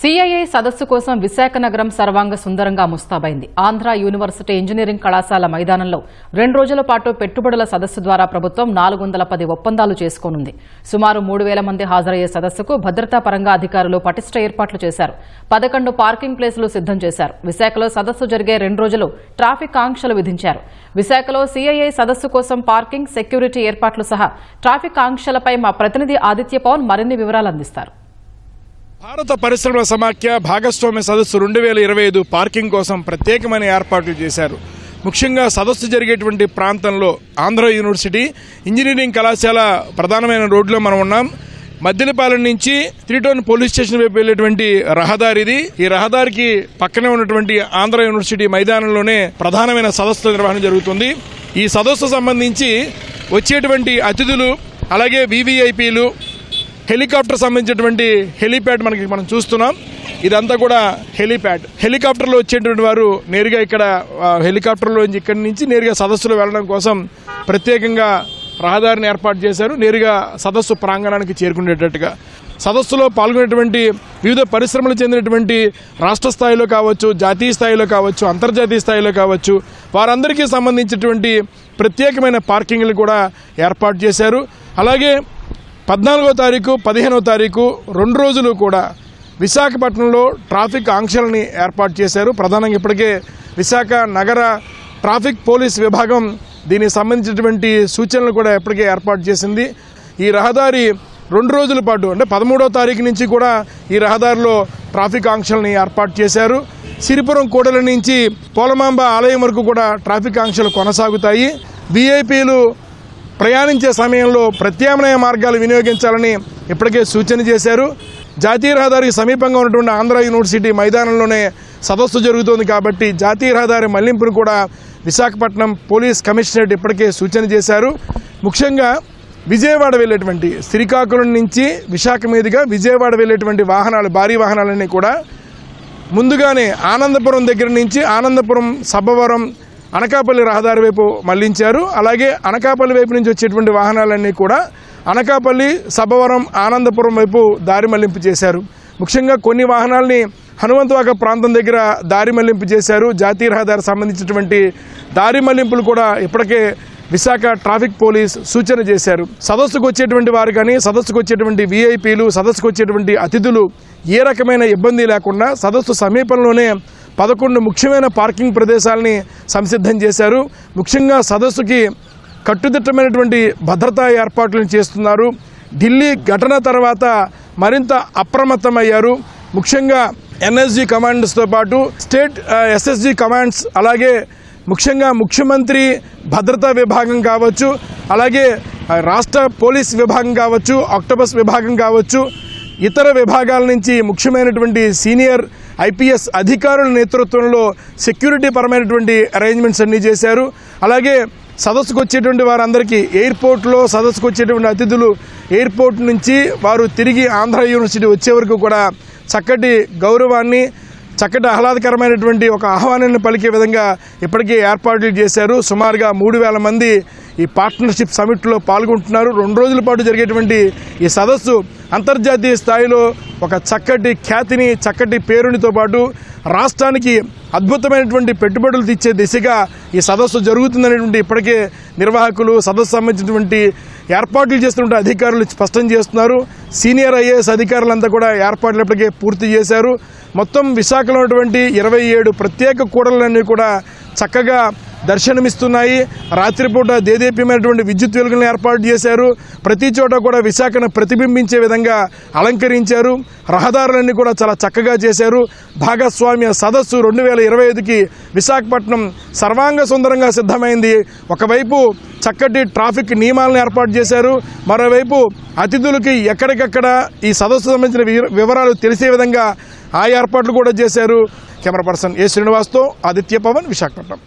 CII సదస్సు కోసం విశాఖ నగరం సర్వాంగ సుందరంగా ముస్తాబైంది. ఆంధ్ర యూనివర్సిటీ ఇంజనీరింగ్ కళాశాల మైదానంలో రెండు రోజుల పాటు పెట్టుబడుల సదస్సు ద్వారా ప్రభుత్వం నాలుగు వందల పది ఒప్పందాలు చేసుకోనుంది. సుమారు మూడు వేల మంది హాజరయ్యే సదస్సుకు భద్రతా పరంగా అధికారులు పటిష్ట ఏర్పాట్లు చేశారు. పదకొండు పార్కింగ్ ప్లేసులు సిద్దం చేశారు. విశాఖలో సదస్సు జరిగే రెండు రోజులు ట్రాఫిక్ ఆంక్షలు విధించారు. విశాఖలో సిఐఐ సదస్సు కోసం పార్కింగ్ సెక్యూరిటీ ఏర్పాట్లు సహా ట్రాఫిక్ ఆంక్షలపై మా ప్రతినిధి ఆదిత్య పవన్ మరిన్ని వివరాలు అందిస్తారు. భారత పరిశ్రమల సమాఖ్య భాగస్వామ్య సదస్సు రెండు వేల ఇరవై ఐదు పార్కింగ్ కోసం ప్రత్యేకమైన ఏర్పాట్లు చేశారు. ముఖ్యంగా సదస్సు జరిగేటువంటి ప్రాంతంలో ఆంధ్ర యూనివర్సిటీ ఇంజనీరింగ్ కళాశాల ప్రధానమైన రోడ్లో మనం ఉన్నాం. మద్దిలపాలెం నుంచి త్రిటోన్ పోలీస్ స్టేషన్ వైపు వెళ్ళేటువంటి రహదారి ఇది ఈ రహదారికి పక్కనే ఉన్నటువంటి ఆంధ్ర యూనివర్సిటీ మైదానంలోనే ప్రధానమైన సదస్సు నిర్వహణ జరుగుతుంది. ఈ సదస్సు సంబంధించి వచ్చేటువంటి అతిథులు అలాగే వివిఐపీలు హెలికాప్టర్ సంబంధించినటువంటి హెలీప్యాడ్ మనకి మనం చూస్తున్నాం. ఇదంతా కూడా హెలీప్యాడ్. హెలికాప్టర్లో వచ్చేటువంటి వారు నేరుగా ఇక్కడ హెలికాప్టర్లో ఇక్కడి నుంచి నేరుగా సదస్సులో వెళ్ళడం కోసం ప్రత్యేకంగా రహదారిని ఏర్పాటు చేశారు. నేరుగా సదస్సు ప్రాంగణానికి చేరుకునేటట్టుగా. సదస్సులో పాల్గొనేటువంటి వివిధ పరిశ్రమలు చెందినటువంటి రాష్ట్ర స్థాయిలో కావచ్చు జాతీయ స్థాయిలో కావచ్చు అంతర్జాతీయ స్థాయిలో కావచ్చు వారందరికీ సంబంధించినటువంటి ప్రత్యేకమైన పార్కింగ్లు కూడా ఏర్పాటు చేశారు. అలాగే పద్నాలుగో తారీఖు పదిహేనో తారీఖు రెండు రోజులు కూడా విశాఖపట్నంలో ట్రాఫిక్ ఆంక్షలని ఏర్పాటు చేశారు. ప్రధానంగా ఇప్పటికే విశాఖ నగర ట్రాఫిక్ పోలీస్ విభాగం దీనికి సంబంధించినటువంటి సూచనలు కూడా ఇప్పటికే ఏర్పాటు చేసింది. ఈ రహదారి రెండు రోజుల పాటు అంటే పదమూడో తారీఖు నుంచి కూడా ఈ రహదారిలో ట్రాఫిక్ ఆంక్షల్ని ఏర్పాటు చేశారు. సిరిపురం కోడల నుంచి పోలమాంబ ఆలయం వరకు కూడా ట్రాఫిక్ ఆంక్షలు కొనసాగుతాయి. వీఐపీలు ప్రయాణించే సమయంలో ప్రత్యామ్నాయ మార్గాలు వినియోగించాలని ఇప్పటికే సూచన చేశారు. జాతీయ రహదారికి సమీపంగా ఉన్నటువంటి ఆంధ్ర యూనివర్సిటీ మైదానంలోనే సదస్సు జరుగుతోంది కాబట్టి జాతీయ రహదారి మళ్ళింపును కూడా విశాఖపట్నం పోలీస్ కమిషనరేట్ ఇప్పటికే సూచన చేశారు. ముఖ్యంగా విజయవాడ వెళ్ళేటువంటి శ్రీకాకుళం నుంచి విశాఖ మీదుగా విజయవాడ వెళ్ళేటువంటి వాహనాలు భారీ వాహనాలన్నీ కూడా ముందుగానే ఆనందపురం దగ్గర నుంచి ఆనందపురం సబ్బవరం అనకాపల్లి రహదారి వైపు మళ్ళించారు. అలాగే అనకాపల్లి వైపు నుంచి వచ్చేటువంటి వాహనాలన్నీ కూడా అనకాపల్లి సభవరం ఆనందపురం వైపు దారి మళ్ళింపు చేశారు. ముఖ్యంగా కొన్ని వాహనాల్ని హనుమంతవాక ప్రాంతం దగ్గర దారి మళ్ళింపు చేశారు. జాతీయ రహదారి సంబంధించినటువంటి దారి మళ్ళింపులు కూడా ఇప్పటికే విశాఖ ట్రాఫిక్ పోలీస్ సూచన చేశారు. సదస్సుకు వచ్చేటువంటి వారు కానీ సదస్సుకు వచ్చేటువంటి వీఐపీలు సదస్సుకు వచ్చేటువంటి అతిథులు ఏ రకమైన ఇబ్బంది లేకుండా సదస్సు సమీపంలోనే పదకొండు ముఖ్యమైన పార్కింగ్ ప్రదేశాలని సంసిద్ధం చేశారు. ముఖ్యంగా సదస్సుకి కట్టుదిట్టమైనటువంటి భద్రతా ఏర్పాట్లను చేస్తున్నారు. ఢిల్లీ ఘటన తర్వాత మరింత అప్రమత్తమయ్యారు. ముఖ్యంగా ఎన్ఎస్జి కమాండ్స్తో పాటు స్టేట్ ఎస్ఎస్జి కమాండ్స్ అలాగే ముఖ్యంగా ముఖ్యమంత్రి భద్రతా విభాగం కావచ్చు అలాగే రాష్ట్ర పోలీస్ విభాగం కావచ్చు ఆక్టోబస్ విభాగం కావచ్చు ఇతర విభాగాల నుంచి ముఖ్యమైనటువంటి సీనియర్ ఐపీఎస్ అధికారుల నేతృత్వంలో సెక్యూరిటీ పరమైనటువంటి అరేంజ్మెంట్స్ అన్నీ చేశారు. అలాగే సదస్సుకు వచ్చేటువంటి వారందరికీ ఎయిర్పోర్ట్లో సదస్సుకు వచ్చేటువంటి అతిథులు ఎయిర్పోర్ట్ నుంచి వారు తిరిగి ఆంధ్ర యూనివర్సిటీ వచ్చే వరకు కూడా చక్కటి గౌరవాన్ని చక్కటి ఆహ్లాదకరమైనటువంటి ఒక ఆహ్వానాన్ని పలికే విధంగా ఇప్పటికే ఏర్పాట్లు చేశారు. సుమారుగా మూడు వేల మంది ఈ పార్ట్నర్షిప్ సమిట్లో పాల్గొంటున్నారు. రెండు రోజుల పాటు జరిగేటువంటి ఈ సదస్సు అంతర్జాతీయ స్థాయిలో ఒక చక్కటి ఖ్యాతిని చక్కటి పేరునితో పాటు రాష్ట్రానికి అద్భుతమైనటువంటి పెట్టుబడులు తెచ్చే దిశగా ఈ సదస్సు జరుగుతుందనేటువంటి ఇప్పటికే నిర్వాహకులు సదస్సు సంబంధించినటువంటి ఏర్పాట్లు చేస్తున్న అధికారులు స్పష్టం చేస్తున్నారు. సీనియర్ ఐఏఎస్ అధికారులంతా కూడా ఏర్పాట్లు ఇప్పటికే పూర్తి చేశారు. మొత్తం విశాఖలో ఉన్నటువంటి ఇరవై ఏడు ప్రత్యేక కూడలన్నీ కూడా చక్కగా దర్శనమిస్తున్నాయి. రాత్రిపూట దేదీప్యమైనటువంటి విద్యుత్ వెలుగులను ఏర్పాటు చేశారు. ప్రతి చోట కూడా విశాఖను ప్రతిబింబించే విధంగా అలంకరించారు. రహదారులన్నీ కూడా చాలా చక్కగా చేశారు. భాగస్వామ్య సదస్సు రెండు వేల ఇరవై ఐదుకి విశాఖపట్నం సర్వాంగ సుందరంగా సిద్ధమైంది. ఒకవైపు చక్కటి ట్రాఫిక్ నియమాలను ఏర్పాటు చేశారు. మరోవైపు అతిథులకి ఎక్కడికక్కడ ఈ సదస్సు సంబంధించిన వివరాలు తెలిసే విధంగా ఆ ఏర్పాట్లు కూడా చేశారు. కెమెరా పర్సన్ ఏ శ్రీనివాస్తో ఆదిత్య పవన్ విశాఖపట్నం.